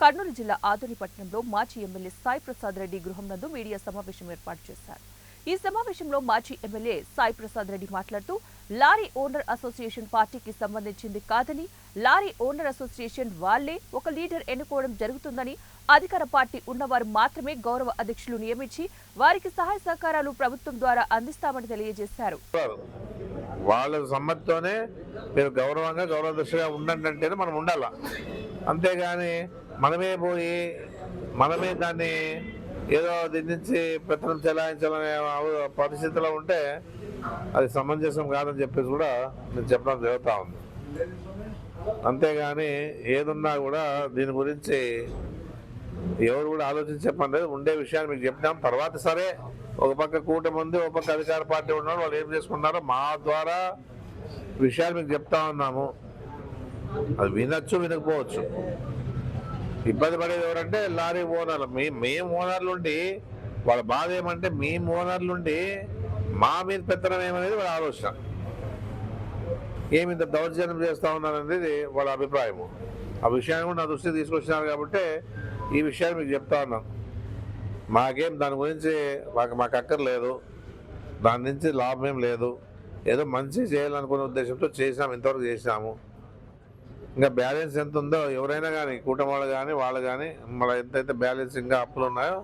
కర్నూలు జిల్లా ఆదోనిపట్నంలో మాజీ ఎమ్మెల్యే సాయి ప్రసాద్ రెడ్డి గృహం నందు మీడియా సమావేశం ఏర్పాటు చేశారు. ఈ సమావేశంలో మాజీ ఎమ్మెల్యే సాయి ప్రసాద్ రెడ్డి మాట్లాడుతూ లారీ ఓనర్ అసోసియేషన్ పార్టీకి సంబంధించింది కాదని లారీ ఓనర్ అసోసియేషన్ వాళ్ళే ఒక లీడర్ ఎన్నుకోవడం జరుగుతుందని అధికార పార్టీ ఉన్నవారు మాత్రమే గౌరవ అధ్యక్షులు నియమించి వారికి సహాయ సహకారాలు ప్రభుత్వం ద్వారా అందిస్తామని తెలియజేశారు. వాళ్ళ సమ్మతితోనే మీరు గౌరవంగా గౌరవ దృష్టిగా ఉండండి అంటేనే మనం ఉండాల? అంతేగాని మనమే పోయి మనమే దాన్ని ఏదో దీని పెత్తనం చెలాయించాలనే పరిస్థితిలో ఉంటే అది సమంజసం కాదని చెప్పేసి కూడా నేను చెప్పడం జరుగుతూ ఉంది. అంతేగాని ఏదున్నా కూడా దీని గురించి ఎవరు కూడా ఆలోచించే పని లేదు. ఉండే విషయాన్ని మీకు చెప్పినాం. తర్వాత సరే ఒక పక్క కూటమి ఉంది ఒక పక్క అధికార పార్టీ ఉన్నారు వాళ్ళు ఏం చేసుకున్నారో మా ద్వారా విషయాలు మీకు చెప్తా ఉన్నాము. అది వినొచ్చు వినకపోవచ్చు. ఇబ్బంది పడేది ఎవరంటే లారీ ఓనర్లు. మీ మేము ఓనర్లు ఉండి వాళ్ళ బాధ ఏమంటే మేము ఓనర్లు ఉండి మా మీద పెత్తనం ఏమనేది వాళ్ళ ఆలోచన. ఏమి ఇంత దౌర్జన్యం చేస్తా ఉన్నారనేది వాళ్ళ అభిప్రాయము. ఆ విషయాన్ని కూడా నా దృష్టికి తీసుకొచ్చినారు కాబట్టి ఈ విషయాన్ని మీకు చెప్తా ఉన్నాం. మాకేం దాని గురించి మాకు మాకు అక్కర్లేదు. దాని నుంచి లాభం ఏం లేదు. ఏదో మంచి చేయాలనుకునే ఉద్దేశంతో చేసినాం ఇంతవరకు చేసినాము. ఇంకా బ్యాలెన్స్ ఎంత ఉందో ఎవరైనా కానీ కూటమి వాళ్ళు కానీ వాళ్ళు కానీ మన ఎంతైతే బ్యాలెన్స్ ఇంకా అప్పులు ఉన్నాయో